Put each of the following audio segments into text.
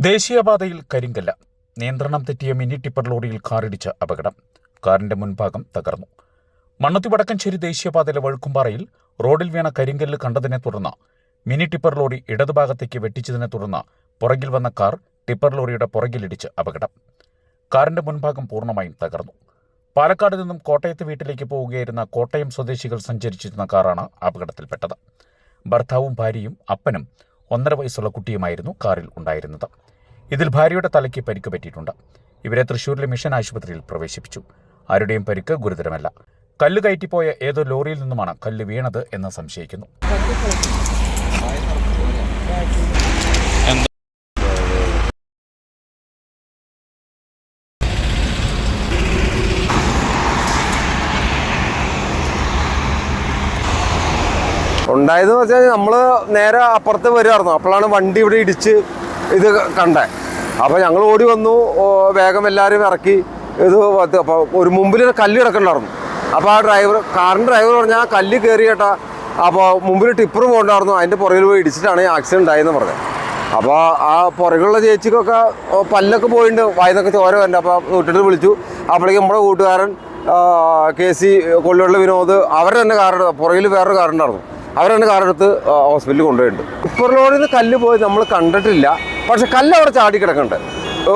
ദേശീയപാതയിൽ കരിങ്കല്ല. നിയന്ത്രണം തെറ്റിയ മിനി ടിപ്പർ ലോറിയിൽ കാറിടിച്ച അപകടം. കാറിന്റെ മുൻഭാഗം തകർന്നു. മണ്ണത്തി വടക്കഞ്ചേരി ദേശീയപാതയിലെ വഴുക്കുംപാറയിൽ റോഡിൽ വീണ കരിങ്കല്ല് കണ്ടതിനെ തുടർന്ന് മിനി ടിപ്പർ ലോറി ഇടതുഭാഗത്തേക്ക് വെട്ടിച്ചതിനെ തുടർന്ന് പുറകിൽ വന്ന കാർ ടിപ്പർ ലോറിയുടെ പുറകിലിടിച്ച് അപകടം. കാറിന്റെ മുൻഭാഗം പൂർണമായും തകർന്നു. പാലക്കാട് നിന്നും കോട്ടയത്ത് വീട്ടിലേക്ക് പോവുകയായിരുന്ന കോട്ടയം സ്വദേശികൾ സഞ്ചരിച്ചിരുന്ന കാറാണ് അപകടത്തിൽപ്പെട്ടത്. ഭർത്താവും ഭാര്യയും അപ്പനും ഒന്നര വയസ്സുള്ള കുട്ടിയുമായിരുന്നു കാറിൽ ഉണ്ടായിരുന്നത്. ഇതിൽ ഭാര്യയുടെ തലയ്ക്ക് പരിക്ക് പറ്റിയിട്ടുണ്ട്. ഇവരെ തൃശൂരിലെ മിഷൻ ആശുപത്രിയിൽ പ്രവേശിപ്പിച്ചു. ആരുടെയും പരിക്ക് ഗുരുതരമല്ല. കല്ല് കയറ്റിപ്പോയ ഏതോ ലോറിയിൽ നിന്നുമാണ് കല്ല് വീണത് എന്ന് സംശയിക്കുന്നു. ഉണ്ടായതെന്ന് വെച്ചാൽ നമ്മൾ നേരെ അപ്പുറത്ത് വരുമായിരുന്നു അപ്പോഴാണ് വണ്ടി ഇവിടെ ഇടിച്ച് ഇത് കണ്ടേ. അപ്പോൾ ഞങ്ങൾ ഓടി വന്നു. വേഗം എല്ലാവരും ഇറക്കി. ഇത് അപ്പോൾ ഒരു മുമ്പിൽ കല്ല് കിടക്കണ്ടായിരുന്നു. അപ്പോൾ ആ ഡ്രൈവർ കാറിന്റെ ഡ്രൈവർ പറഞ്ഞാൽ കല്ല് കയറി കേട്ടാ. അപ്പോൾ മുമ്പിൽ ടിപ്പർ പോകണ്ടായിരുന്നു. അതിന്റെ പുറകിൽ പോയി ഇടിച്ചിട്ടാണ് ഈ ആക്സിഡന്റ് ഉണ്ടായെന്ന് പറഞ്ഞത് അപ്പോൾ ആ പുറകിലുള്ള ചേച്ചിക്കൊക്കെ പല്ലൊക്കെ പോയിട്ടുണ്ട് വായനൊക്കെ ചോര വരണ്ട. അപ്പോൾ വീട്ടിൽ വിളിച്ചു. അപ്പോഴേക്കും നമ്മുടെ കൂട്ടുകാരൻ കെ സി കൊള്ളിയുള്ള വിനോദ് അവരുടെ തന്നെ കാറുണ്ട് പുറകിൽ വേറൊരു കാറുണ്ടായിരുന്നു. തന്നെ കാറെടുത്ത് ഹോസ്പിറ്റലിൽ കൊണ്ടുപോയിട്ടുണ്ട്. ടിപ്പർ ലോറിൽ നിന്ന് കല്ല് പോയി നമ്മൾ കണ്ടിട്ടില്ല. പക്ഷെ കല്ല് അവിടെ ചാടി കിടക്കുന്നുണ്ട്.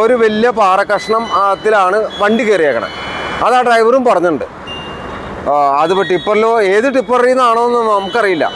ഒരു വലിയ പാറ കഷ്ണം ത്തിലാണ് വണ്ടി കയറിയേക്കണേ അത് ആ ഡ്രൈവറും പറഞ്ഞിട്ടുണ്ട്. അത് ഇപ്പോൾ ടിപ്പറിലോ ഏത് ടിപ്പറിൽ നിന്നാണോ എന്ന് നമുക്കറിയില്ല.